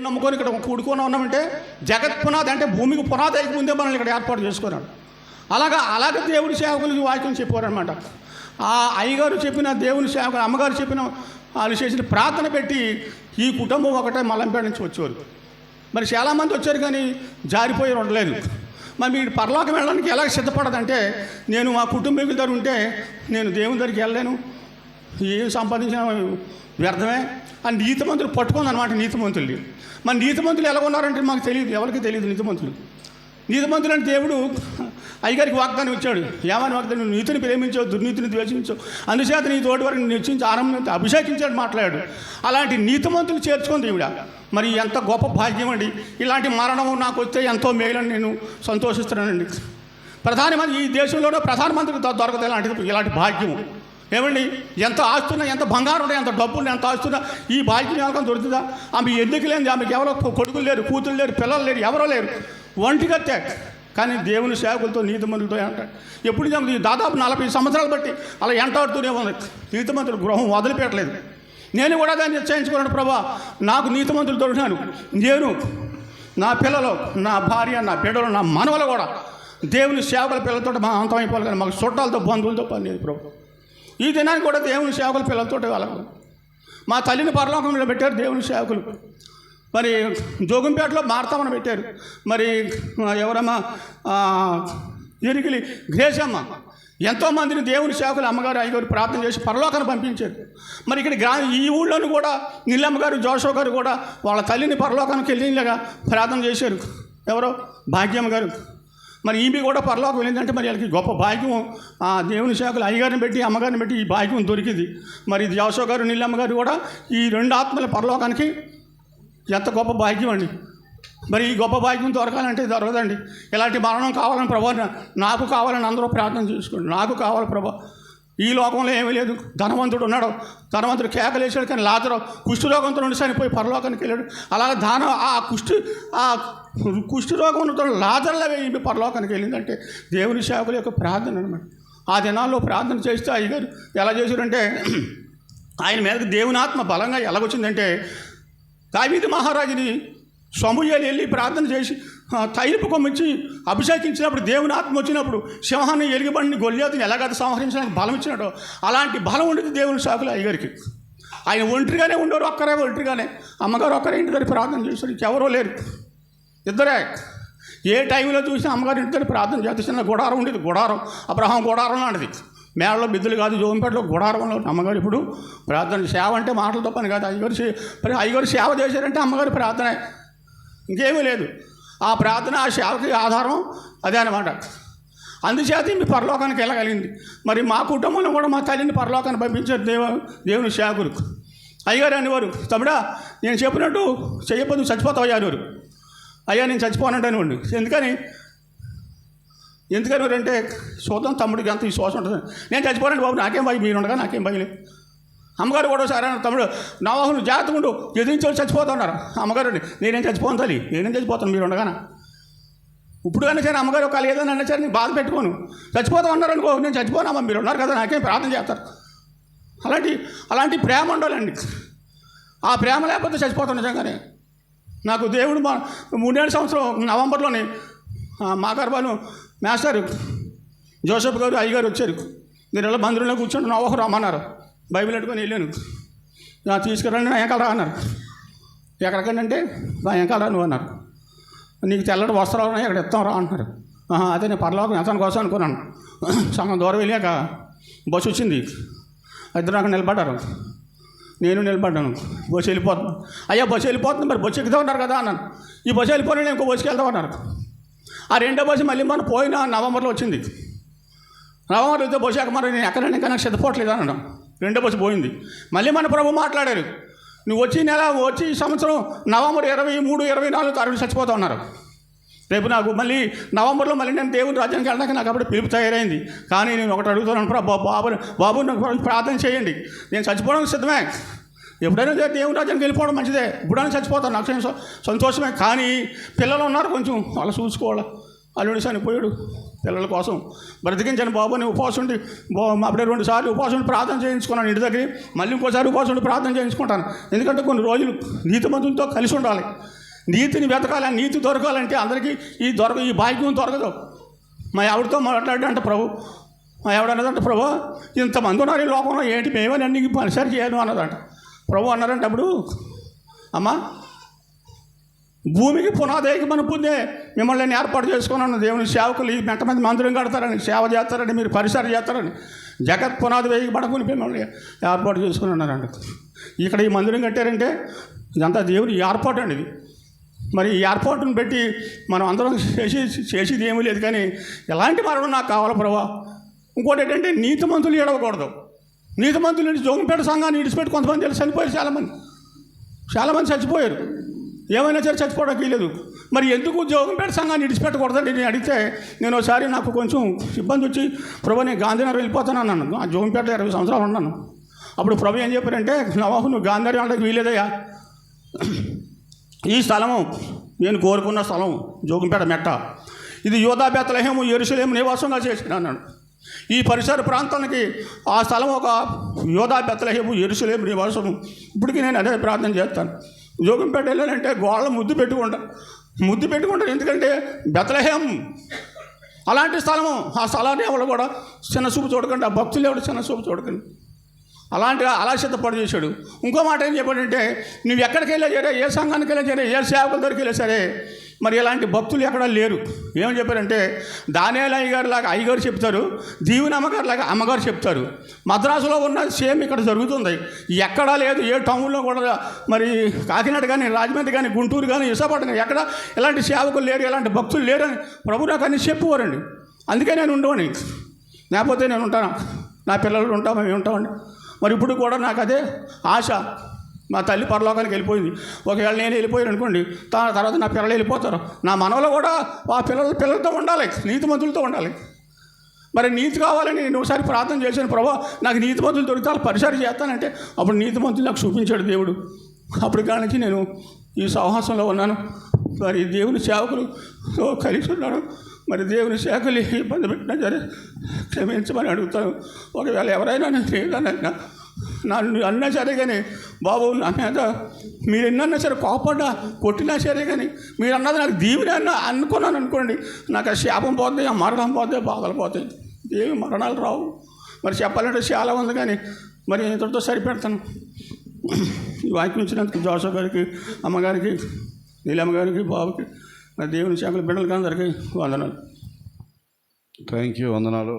నమ్ముకొని ఇక్కడ కూడుకొని ఉన్నామంటే జగత్ పునాది అంటే భూమికి పునాది అయ్యక ముందే మనల్ని ఇక్కడ ఏర్పాటు చేసుకున్నాడు. అలాగా అలాగే దేవుడి సేవకులకి వాక్యం చెప్పారనమాట ఆ అయ్యగారు చెప్పిన దేవుని సేవకులు అమ్మగారు చెప్పిన వాళ్ళు చేసిన ప్రార్థన పెట్టి ఈ కుటుంబం ఒకటే మలంపేట నుంచి వచ్చేవారు. మరి చాలామంది వచ్చారు కానీ జారిపోయి ఉండలేదు. మరి మీరు పరలోకం వెళ్ళడానికి ఎలా సిద్ధపడదంటే నేను మా కుటుంబం దగ్గర ఉంటే నేను దేవుని దగ్గరికి వెళ్ళలేను. ఏం సంపాదించిన వ్యర్థమే. ఆ నీతిమంతులు పట్టుకుంది అనమాట నీతిమంతుల్ని. మన నీతిమంతులు ఎలా ఉన్నారంటే మాకు తెలియదు ఎవరికి తెలియదు నీతిమంతులు. నీతిమంతులు అంటే దేవుడు అయ్యగారికి వాగ్దానం ఇచ్చాడు ఏమని వాగ్దానం? నీతిని ప్రేమించావు దుర్నీతిని ద్వేషించావు అందుచేత నీ తోటి వారిని నిశ్చించి ఆరంభం అభిషేకించాడు మాట్లాడాడు. అలాంటి నీతిమంతులు చేర్చుకుంది ఈవిడ. మరి ఎంత గొప్ప భాగ్యం అండి. ఇలాంటి మరణం నాకు వస్తే ఎంతో మేలని నేను సంతోషిస్తున్నానండి. ప్రధానమంత్రి ఈ దేశంలోనే ప్రధానమంత్రికి దొ- దొరకదు ఇలాంటి ఇలాంటి భాగ్యం. ఏమండి? ఎంత ఆస్తున్నా ఎంత బంగారం ఉన్నా ఎంత డబ్బు ఎంత ఆస్తున్నా ఈ భాగ్యం ఎవరికైనా దొరుకుతుందా? ఆమె ఎందుకు లేని ఆమెకి ఎవరో కొడుకులు లేరు కూతురు లేరు పిల్లలు లేరు ఎవరో లేరు. ఒంటిగత్తే కానీ దేవుని సేవకులతో నీతిమంతులతో అంటాడు ఎప్పుడు ఆమెకి దాదాపు నలభై సంవత్సరాలు బట్టి అలా ఎంటాడుతూనే ఉంది. నీతిమంతులు గృహం వదిలిపెట్టలేదు. నేను కూడా దాన్ని నిశ్చయించుకున్నాను ప్రభా. నాకు నీతిమంతులు దొరికినాను నేను నా పిల్లలు నా భార్య నా బిడ్డలు నా మనవలు కూడా దేవుని సేవకుల పిల్లలతో మా అంతం అయిపోవాలి కానీ మాకు చుట్టాలతో బంధువులతో పని లేదు ప్రభు. ఈ దినానికి కూడా దేవుని సేవకులు పిల్లలతో వాళ్ళకు. మా తల్లిని పరలోకంలో పెట్టారు దేవుని సేవకులు. మరి జోగంపేటలో మార్తామని పెట్టారు. మరి ఎవరమ్మా ఎరికిలి గ్రేసమ్మ ఎంతోమందిని దేవుని సేవకులు అమ్మగారు అయ్యగారు ప్రార్థన చేసి పరలోకాన్ని పంపించారు. మరి ఇక్కడ గ్రా ఈ ఊళ్ళోనూ కూడా నీళ్ళమ్మ గారు జోషో గారు కూడా వాళ్ళ తల్లిని పరలోకానికి వెళ్ళిలాగా ప్రార్థన చేశారు. ఎవరో? భాగ్యమ్మ గారు. మరి ఈమె కూడా పరలోకం వెళ్ళిందంటే మరి వాళ్ళకి గొప్ప భాగ్యం ఆ దేవుని సేవకులు అయ్యగారిని పెట్టి అమ్మగారిని పెట్టి ఈ భాగ్యం దొరికింది. మరి జోషో గారు నీళ్ళమ్మ గారు కూడా ఈ రెండు ఆత్మల పరలోకానికి ఎంత గొప్ప భాగ్యం అండి. మరి ఈ గొప్ప భాగ్యం దొరకాలంటే దొరకదండి. ఇలాంటి మరణం కావాలని ప్రభా నాకు కావాలని అందరూ ప్రార్థన చేసుకోండి నాకు కావాలి ప్రభా. ఈ లోకంలో ఏమీ లేదు. ధనవంతుడు ఉన్నాడు. ధనవంతుడు కేకలేసాడు కానీ లాజరు కుష్ఠరోగంతో నుండి చనిపోయి పరలోకానికి వెళ్ళాడు. అలాగే ధన ఆ కుష్టి ఆ కుష్ఠరోగం ఉన్న లాజర్లో పరలోకానికి వెళ్ళిందంటే దేవుని సేవకుల యొక్క ప్రార్థన అనమాట ఆ దినాల్లో ప్రార్థన చేస్తే అయ్యగారు ఎలా చేశారంటే ఆయన మీదకి దేవునాత్మ బలంగా ఎలాగొచ్చిందంటే దావీదు మహారాజుని సమూహలు వెళ్ళి ప్రార్థన చేసి ఆ, తైలుపు కొమ్మించి అభిషేకించినప్పుడు దేవుని ఆత్మ వచ్చినప్పుడు సింహాన్ని ఎలుగుబండిని గొల్లియాతని ఎలాగైతే సంహరించడానికి బలం ఇచ్చినాడో అలాంటి బలం ఉండేది దేవుని సాకులు అయ్యగారికి. ఆయన ఒంటరిగానే ఉండేవారు ఒక్కరే ఒంటరిగానే. అమ్మగారు ఒక్కరే ఇంటి దగ్గర ప్రార్థన చేశారు ఇంకెవరో లేరు. ఇద్దరే. ఏ టైంలో చూసినా అమ్మగారు ఇంటి దగ్గర ప్రార్థన చేస్తే చిన్న గుడారం ఉండేది గుడారం. అబ్రహం గుడారం లాంటిది. మేడలో బిద్దులు కాదు జోంపేటలో గుడారంలో అమ్మగారు ఇప్పుడు ప్రార్థన సేవ అంటే మాటలతో పని కాదు. అయ్యగారు అయ్యగారు సేవ చేశారంటే అమ్మగారి ప్రార్థనే. ఇంకేమీ లేదు. ఆ ప్రార్థన ఆ సేవకి ఆధారం అదే అనమాట అందుచేత మీ పరలోకానికి వెళ్ళగలిగింది. మరి మా కుటుంబంలో కూడా మా తల్లిని పరలోకాన్ని పంపించారు దేవ దేవుని సేవకులు. అని అనేవారు తమ్ముడా నేను చెప్పినట్టు చెయ్యకపోతే చచ్చిపోతావు అయ్యారు అయ్యా నేను చచ్చిపోనంటే అనేవాడు ఎందుకని? ఎందుకని అంటే చూద్దాం తమ్ముడికి అంత విశ్వాసం ఉంటుంది. నేను చచ్చిపోనండి బాబు నాకేం భయం? మీరు ఉండగా నాకేం భయం లేదు. అమ్మగారు కూడా సరే అన్నారు, తమ్ముడు నవాహులు జాగ్రత్తగా ఉండు ఎదిరించి చచ్చిపోతున్నారు. అమ్మగారు నేనేం చచ్చిపోను తల్లి నేనేం చచ్చిపోతాను మీరు ఉండగానా? ఇప్పుడు కానీ సరే అమ్మగారు ఒక ఏదైనా అన్నా సరే నేను బాధ పెట్టుకోను. చచ్చిపోతా ఉన్నారు అనుకో నేను చచ్చిపోనమ్మా మీరు ఉన్నారు కదా నాకేం ప్రార్థన చేస్తారు? అలాంటి అలాంటి ప్రేమ ఉండాలండి. ఆ ప్రేమ లేకపోతే చచ్చిపోతాను నిజంగానే. నాకు దేవుడు మా మూడేళ్ళ సంవత్సరం నవంబర్లోనే మా గర్భాలు మేస్తారు. జోసఫ్ గారు అయ్యగారు వచ్చారు. మీరు ఇలా మందిరంలో కూర్చొని నవ్వకు రమ్మన్నారు. బైబిల్ పెట్టుకొని వెళ్ళాను. "నా తీసుకురండి నా వెనకాల రా అన్నారు. ఎక్కడికంటే నా వెనకాల రా నువ్వు అన్నారు. నీకు తెల్లటి వస్త్రాలు ఉన్నాయి ఇక్కడ ఇస్తాం రా అంటున్నారు అదే నేను పర్లోకం ఎంత కోసం అనుకున్నాను. సగం దూరం వెళ్ళాక బస్సు వచ్చింది. ఇద్దరు అక్కడ నిలబడ్డారు. నేను నిలబడ్డాను. బస్సు వెళ్ళిపోతున్నాను అయ్యా బస్సు వెళ్ళిపోతుంది మరి బస్సు ఎక్కుతా ఉన్నారు కదా అన్నాను. ఈ బస్సు వెళ్ళిపోయినా ఇంకో బస్సుకి వెళ్తా ఉన్నారు ఆ రెండో బస్సు మళ్ళీ మన పోయిన నవంబర్లో వచ్చింది. నవంబర్లో అయితే బస్సు ఎక్క మరి నేను ఎక్కడ ఇంకా నాకు సిద్ధపోవట్లేదు అన్నాను. రెండో బస్సు పోయింది. మళ్ళీ మన ప్రభు మాట్లాడారు. నువ్వు వచ్చి నెల వచ్చి ఈ సంవత్సరం నవంబర్ ఇరవై మూడు ఇరవై నాలుగు అరవై చచ్చిపోతా ఉన్నారు రేపు నాకు మళ్ళీ నవంబర్లో మళ్ళీ నేను దేవుని రాజ్యానికి వెళ్ళడానికి నాకు అప్పుడు పిలుపు తయారైంది. కానీ నేను ఒకటి అడుగుతున్నాను ప్రభు బాబు బాబు నాకు ప్రార్థన చేయండి. నేను చచ్చిపోవడానికి సిద్ధమే. ఎప్పుడైనా దేవుని రాజ్యానికి వెళ్ళిపోవడం మంచిదే. ఇప్పుడైనా చచ్చిపోతాను. నాకు సంతోషమే. కానీ పిల్లలు ఉన్నారు కొంచెం వాళ్ళు చూసుకోవాలి? అల్లుడు చనిపోయాడు పిల్లల కోసం. బ్రతికించని బాబు అని ఉపవాసం ఉండి అప్పుడే రెండు సార్లు ఉపవాసం ఉండి ప్రార్థన చేయించుకున్నాను ఇంటి దగ్గర మళ్ళీ ఇంకోసారి ఉపవాసం ఉండి ప్రార్థన చేయించుకుంటాను. ఎందుకంటే కొన్ని రోజులు నీతిమంతులతో కలిసి ఉండాలి. నీతిని వెతకాలి ఆ నీతి దొరకాలంటే అందరికీ ఈ దొరక ఈ భాగ్యం దొరకదు. మా ఆవిడతో మాట్లాడంటే ప్రభు మా ఆవిడ అన్నదంట ప్రభు ఇంతమంది ఉన్నారు ఈ లోకంలో ఏంటి మేమని అన్ని పనిసరి చేయను అన్నదంట. ప్రభు అన్నారంటే అప్పుడు అమ్మా భూమికి పునాదేకి మన పొందే మిమ్మల్ని నేను ఏర్పాటు చేసుకున్నాను. దేవుని సేవకులు ఈ మెంట మందిరం కడతారని సేవ చేస్తారని మీరు పరిసర చేస్తారని జగత్ పునాది వేయి పడకుని మిమ్మల్ని ఏర్పాటు చేసుకుని ఉన్నారండి ఇక్కడ ఈ మందిరం కట్టారంటే ఇదంతా దేవుని ఏర్పాటు అండి ఇది. మరి ఈ ఏర్పాటును పెట్టి మనం అందరం చేసి చేసేది ఏమీ లేదు కానీ ఎలాంటి మరణం నాకు కావాలి ప్రభా? ఇంకోటి ఏంటంటే నీతి మంతులు ఏడవకూడదు. నీతి మంతులు జోగంపేట సంఘాన్ని ఇడిచిపెట్టి కొంతమంది వెళ్ళి చనిపోయారు చాలామంది. చాలామంది చచ్చిపోయారు. ఏమైనా సరే చచ్చిపోవడానికి వీలేదు మరి ఎందుకు జోగంపేట సంఘాన్ని విడిచిపెట్టకూడదని నేను అడిగితే నేను ఒకసారి నాకు కొంచెం ఇబ్బంది వచ్చి ప్రభు నేను గాంధీనగర్ వెళ్ళిపోతాను అన్నాను. ఆ జోగంపేటలో ఇరవై సంవత్సరాలు ఉన్నాను. అప్పుడు ప్రభు ఏం చెప్పారంటే నవాహు నువ్వు గాంధారి వాళ్ళకి వీలేదయ్యా ఈ స్థలము నేను కోరుకున్న స్థలం జోగంపేట మెట్ట. ఇది యోధా బెత్తలహేము ఎరుసలేము నివాసంగా చేసిన అన్నాడు. ఈ పరిసర ప్రాంతానికి ఆ స్థలం ఒక యోధా బెత్తలహేము ఎరుసలేము నివాసము. ఇప్పటికీ నేను అదే ప్రార్థన చేస్తాను. జోగంపేట వెళ్ళాలంటే గోళ్ళ ముద్దు పెట్టుకుంటాను ముద్దు పెట్టుకుంటాను ఎందుకంటే బెతలహేం అలాంటి స్థలము. ఆ స్థలాన్ని ఎవరు కూడా చిన్న చూపు చూడకండి. ఆ భక్తులు ఎవరు చిన్న చూపు చూడకండి. అలాంటి అలా పడి చేశాడు. ఇంకో మాట ఏం చెప్పాడంటే నువ్వు ఎక్కడికి వెళ్ళా సరే ఏ సంఘానికి వెళ్ళా సరే ఏ సేవకుల దగ్గరికి వెళ్ళా సరే మరి ఇలాంటి భక్తులు ఎక్కడా లేరు. ఏమని చెప్పారంటే దానియాల అయ్యగారు లాగా అయ్యగారు చెప్తారు దీవుని అమ్మగారు లాగా అమ్మగారు చెప్తారు. మద్రాసులో ఉన్న సేమ్ ఇక్కడ జరుగుతుంది. ఎక్కడా లేదు ఏ టౌన్లో కూడా మరి కాకినాడ కానీ రాజమండ్రి కానీ గుంటూరు కానీ విశాఖపట్నం కానీ ఎక్కడ ఇలాంటి సేవకులు లేరు ఇలాంటి భక్తులు లేరని ప్రభు నాకు అన్ని చెప్పేవారండి అందుకే నేను ఉండవని లేకపోతే నేను ఉంటాను? నా పిల్లలు ఉంటాం మేము ఉంటామండి? మరి ఇప్పుడు కూడా నాకు అదే ఆశ. మా తల్లి పరలోకానికి వెళ్ళిపోయింది. ఒకవేళ నేను వెళ్ళిపోయాను అనుకోండి తన తర్వాత నా పిల్లలు వెళ్ళిపోతారు. నా మనవలు కూడా ఆ పిల్లల పిల్లలతో ఉండాలి నీతిమంతులతో ఉండాలి. మరి నీతి కావాలని నేను ఒకసారి ప్రార్థన చేశాను ప్రభా నాకు నీతిమంతులు దొరికితే పరిసరి చేస్తానంటే అప్పుడు నీతిమంతులు నాకు చూపించాడు దేవుడు. అప్పుడు కాడి నేను ఈ సాహసంలో ఉన్నాను. మరి దేవుని సేవకులు కలిసి ఉన్నాను మరి దేవుని సేవకులు ఇబ్బంది పెట్టినా సరే క్షమించమని అడుగుతాను. ఒకవేళ ఎవరైనా నేను లేదనన్నా నన్ను అన్నా సరే కానీ బాబు నా మీద మీరు ఎన్నన్నా సరే కోపడ్డా కొట్టినా సరే కానీ మీరు అన్నది నాకు దీవుని అన్న అనుకున్నాను అనుకోండి నాకు ఆ శాపం పోతుంది ఆ మరణం పోతే బాధలు పోతాయి. ఏమి మరణాలు రావు. మరి చెప్పాలంటే చాలా ఉంది కానీ మరి ఇంతటితో సరిపెడతాను. ఈ వాక్యం ఇచ్చినందుకు జోసఫ్ గారికి అమ్మగారికి నీలమ్మ గారికి బాబుకి దేవుని శాఖల బిడ్డలకి అందరికీ వందనాలు. థ్యాంక్ యూ వందనాలు.